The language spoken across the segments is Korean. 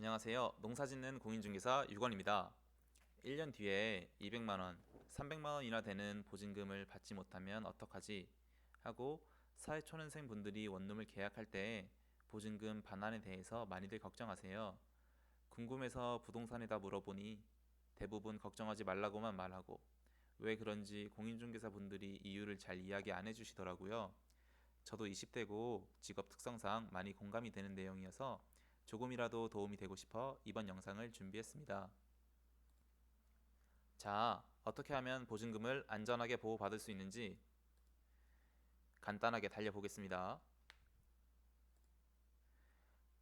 안녕하세요. 농사짓는 공인중개사 유건입니다. 1년 뒤에 200만 원, 300만 원이나 되는 보증금을 받지 못하면 어떡하지? 하고 사회초년생 분들이 원룸을 계약할 때 보증금 반환에 대해서 많이들 걱정하세요. 궁금해서 부동산에다 물어보니 대부분 걱정하지 말라고만 말하고 왜 그런지 공인중개사 분들이 이유를 잘 이야기 안 해주시더라고요. 저도 20대고 직업 특성상 많이 공감이 되는 내용이어서 조금이라도 도움이 되고 싶어 이번 영상을 준비했습니다. 자, 어떻게 하면 보증금을 안전하게 보호받을 수 있는지 간단하게 달려보겠습니다.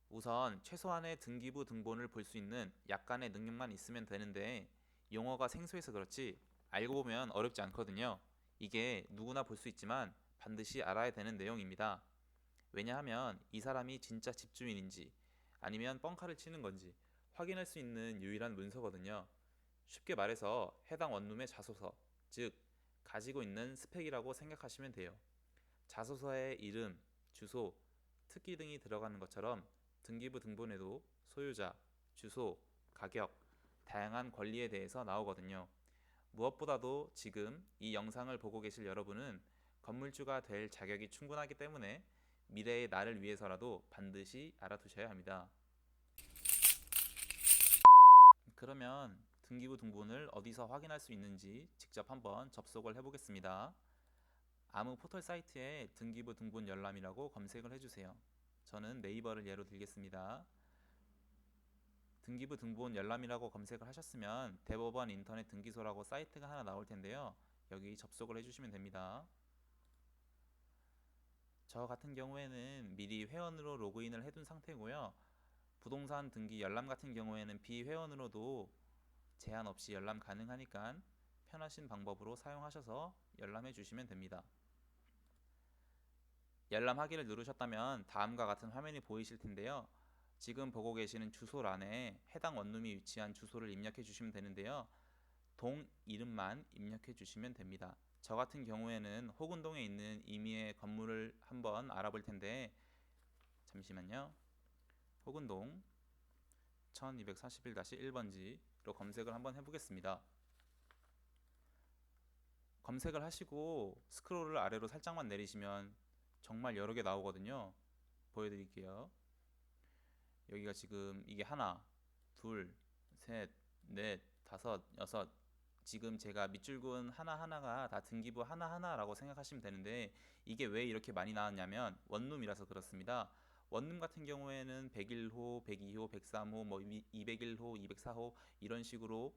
우선 최소한의 등기부 등본을 볼 수 있는 약간의 능력만 있으면 되는데 용어가 생소해서 그렇지 알고 보면 어렵지 않거든요. 이게 누구나 볼 수 있지만 반드시 알아야 되는 내용입니다. 왜냐하면 이 사람이 진짜 집주인인지 아니면 뻥카를 치는 건지 확인할 수 있는 유일한 문서거든요. 쉽게 말해서 해당 원룸의 자소서, 즉 가지고 있는 스펙이라고 생각하시면 돼요. 자소서에 이름, 주소, 특기 등이 들어가는 것처럼 등기부 등본에도 소유자, 주소, 가격, 다양한 권리에 대해서 나오거든요. 무엇보다도 지금 이 영상을 보고 계실 여러분은 건물주가 될 자격이 충분하기 때문에 미래의 나를 위해서라도 반드시 알아두셔야 합니다. 그러면 등기부 등본을 어디서 확인할 수 있는지 직접 한번 접속을 해보겠습니다. 아무 포털 사이트에 등기부 등본 열람이라고 검색을 해주세요. 저는 네이버를 예로 들겠습니다. 등기부 등본 열람이라고 검색을 하셨으면 대법원 인터넷 등기소라고 사이트가 하나 나올 텐데요. 여기 접속을 해주시면 됩니다. 저 같은 경우에는 미리 회원으로 로그인을 해둔 상태고요. 부동산 등기 열람 같은 경우에는 비회원으로도 제한 없이 열람 가능하니까 편하신 방법으로 사용하셔서 열람해 주시면 됩니다. 열람하기를 누르셨다면 다음과 같은 화면이 보이실 텐데요. 지금 보고 계시는 주소란에 해당 원룸이 위치한 주소를 입력해 주시면 되는데요. 동 이름만 입력해 주시면 됩니다. 저 같은 경우에는 호근동에 있는 임의의 건물을 한번 알아볼 텐데 잠시만요. 호근동 1241-1번지로 검색을 한번 해보겠습니다. 검색을 하시고 스크롤을 아래로 살짝만 내리시면 정말 여러 개 나오거든요. 보여드릴게요. 여기가 지금 이게 하나, 둘, 셋, 넷, 다섯, 여섯. 지금 제가 밑줄근 하나하나가 다 등기부 하나하나라고 생각하시면 되는데 이게 왜 이렇게 많이 나왔냐면 원룸이라서 그렇습니다. 원룸 같은 경우에는 101호, 102호, 103호, 뭐 201호, 204호 이런 식으로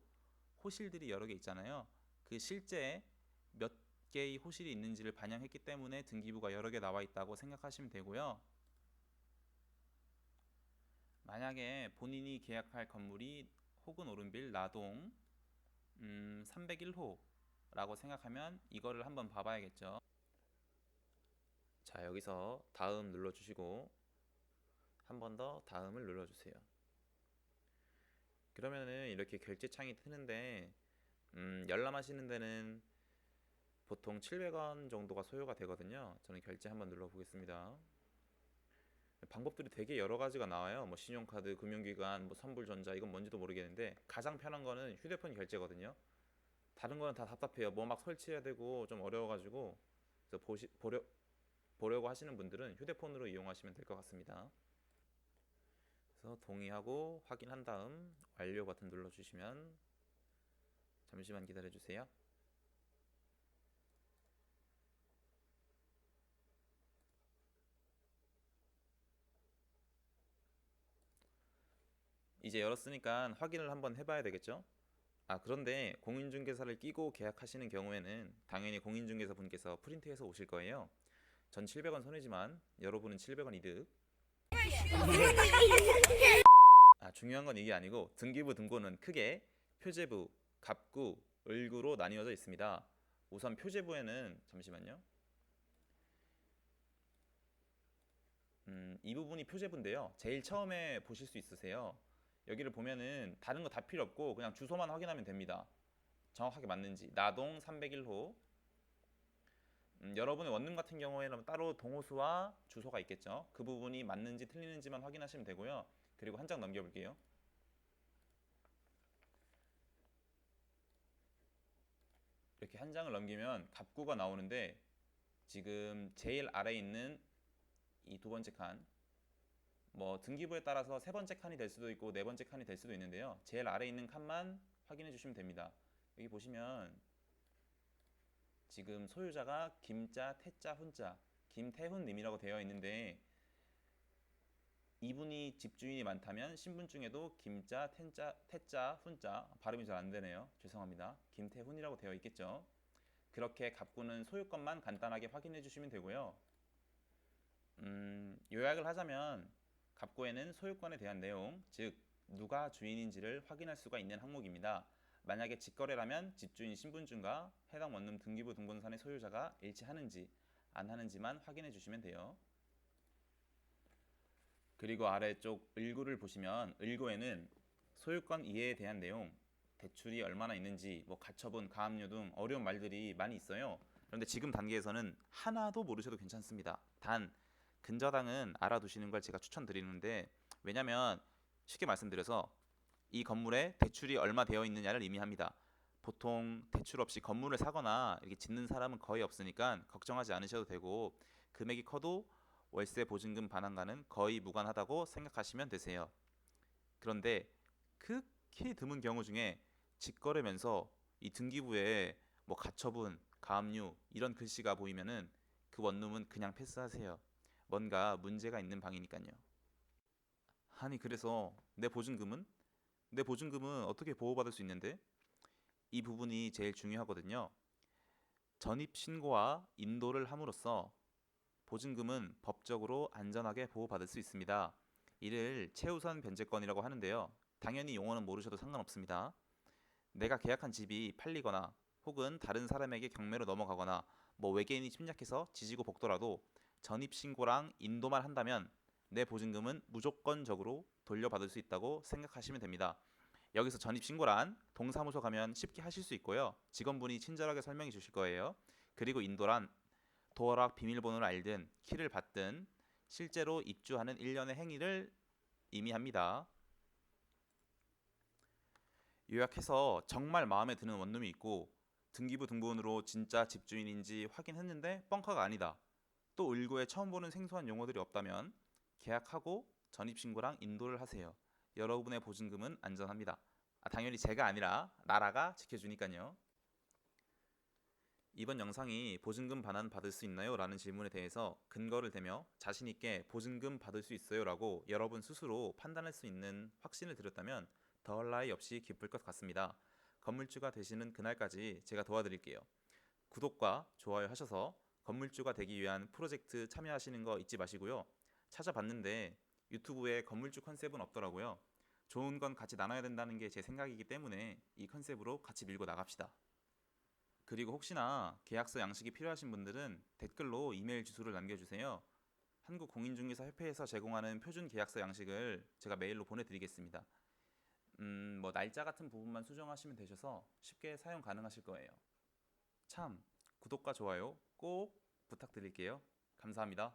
호실들이 여러 개 있잖아요. 그 실제 몇 개의 호실이 있는지를 반영했기 때문에 등기부가 여러 개 나와 있다고 생각하시면 되고요. 만약에 본인이 계약할 건물이 혹은 오른빌 나동 음, 301호라고 생각하면 이거를 한번 봐봐야겠죠. 자 여기서 다음 눌러주시고 한 번 더 다음을 눌러주세요. 그러면은 이렇게 결제 창이 뜨는데 음, 열람하시는 데는 보통 700원 정도가 소요가 되거든요. 저는 결제 한번 눌러보겠습니다. 방법들이 되게 여러 가지가 나와요. 뭐 신용카드, 금융기관, 뭐 선불전자 이건 뭔지도 모르겠는데 가장 편한 거는 휴대폰 결제거든요. 다른 거는 다 답답해요. 뭐 막 설치해야 되고 좀 어려워가지고 그래서 보시, 보려, 보려고 하시는 분들은 휴대폰으로 이용하시면 될 것 같습니다. 그래서 동의하고 확인한 다음 완료 버튼 눌러주시면 잠시만 기다려주세요. 이제 열었으니까 확인을 한번 해봐야 되겠죠? 아 그런데 공인중개사를 끼고 계약하시는 경우에는 당연히 공인중개사 분께서 프린트해서 오실 거예요. 전 700원 손해지만 여러분은 700원 이득. 아 중요한 건 이게 아니고 등기부 등본은 크게 표제부, 갑구, 을구로 나뉘어져 있습니다. 우선 표제부에는 잠시만요. 음, 이 부분이 표제부인데요. 제일 처음에 보실 수 있으세요. 여기를 보면은 다른 거 다 필요 없고 그냥 주소만 확인하면 됩니다. 정확하게 맞는지. 나동 301호. 음, 여러분의 원룸 같은 경우에는 따로 동호수와 주소가 있겠죠. 그 부분이 맞는지 틀리는지만 확인하시면 되고요. 그리고 한 장 넘겨볼게요. 이렇게 한 장을 넘기면 갑구가 나오는데 지금 제일 아래에 있는 이 두 번째 칸, 뭐 등기부에 따라서 세 번째 칸이 될 수도 있고 네 번째 칸이 될 수도 있는데요. 제일 아래에 있는 칸만 확인해 주시면 됩니다. 여기 보시면 지금 소유자가 김자, 태자, 훈자, 김태훈님이라고 되어 있는데 이분이 집주인이 많다면 신분증에도 김자, 텐자, 태자, 훈자 발음이 잘 안 되네요. 죄송합니다. 김태훈이라고 되어 있겠죠. 그렇게 갑구는 소유권만 간단하게 확인해 주시면 되고요. 음, 요약을 하자면 갑구에는 소유권에 대한 내용, 즉 누가 주인인지를 확인할 수가 있는 항목입니다. 만약에 직거래라면 집주인 신분증과 해당 원룸 등기부 등본산의 소유자가 일치하는지 안 하는지만 확인해 주시면 돼요. 그리고 아래쪽 을구를 보시면 을구에는 소유권 이해에 대한 내용, 대출이 얼마나 있는지, 뭐 가처분, 가압류 등 어려운 말들이 많이 있어요. 그런데 지금 단계에서는 하나도 모르셔도 괜찮습니다. 단 근저당은 알아두시는 걸 제가 추천드리는데 왜냐면 쉽게 말씀드려서 이 건물에 대출이 얼마 되어 있느냐를 의미합니다. 보통 대출 없이 건물을 사거나 이렇게 짓는 사람은 거의 없으니까 걱정하지 않으셔도 되고 금액이 커도 월세 보증금 반환과는 거의 무관하다고 생각하시면 되세요. 그런데 극히 드문 경우 중에 직거래면서 이 등기부에 뭐 가처분, 가압류 이런 글씨가 보이면은 그 원룸은 그냥 패스하세요. 뭔가 문제가 있는 방이니까요. 아니 그래서 내 보증금은 내 보증금은 어떻게 보호받을 수 있는데 이 부분이 제일 중요하거든요. 전입 신고와 인도를 함으로써 보증금은 법적으로 안전하게 보호받을 수 있습니다. 이를 최우선 변제권이라고 하는데요. 당연히 용어는 모르셔도 상관없습니다. 내가 계약한 집이 팔리거나 혹은 다른 사람에게 경매로 넘어가거나 뭐 외계인이 침략해서 지지고 볶더라도 전입 신고랑 인도만 한다면 내 보증금은 무조건적으로 돌려받을 수 있다고 생각하시면 됩니다. 여기서 전입 신고란 동사무소 가면 쉽게 하실 수 있고요. 직원분이 친절하게 설명해 주실 거예요. 그리고 인도란 도어락 비밀번호를 알든 키를 받든 실제로 입주하는 일련의 행위를 의미합니다. 요약해서 정말 마음에 드는 원룸이 있고 등기부 등본으로 진짜 집주인인지 확인했는데 뻥카가 아니다. 또 을구에 처음 보는 생소한 용어들이 없다면 계약하고 전입신고랑 인도를 하세요. 여러분의 보증금은 안전합니다. 아, 당연히 제가 아니라 나라가 지켜주니까요. 이번 영상이 보증금 반환 받을 수 있나요? 라는 질문에 대해서 근거를 대며 자신 있게 보증금 받을 수 있어요 라고 여러분 스스로 판단할 수 있는 확신을 드렸다면 더할 나위 없이 기쁠 것 같습니다. 건물주가 되시는 그날까지 제가 도와드릴게요. 구독과 좋아요 하셔서 건물주가 되기 위한 프로젝트 참여하시는 거 잊지 마시고요. 찾아봤는데 유튜브에 건물주 컨셉은 없더라고요. 좋은 건 같이 나눠야 된다는 게 제 생각이기 때문에 이 컨셉으로 같이 밀고 나갑시다. 그리고 혹시나 계약서 양식이 필요하신 분들은 댓글로 이메일 주소를 남겨주세요. 한국공인중개사협회에서 제공하는 표준 계약서 양식을 제가 메일로 보내드리겠습니다. 음, 뭐 날짜 같은 부분만 수정하시면 되셔서 쉽게 사용 가능하실 거예요. 참 구독과 좋아요 꼭 부탁드릴게요. 감사합니다.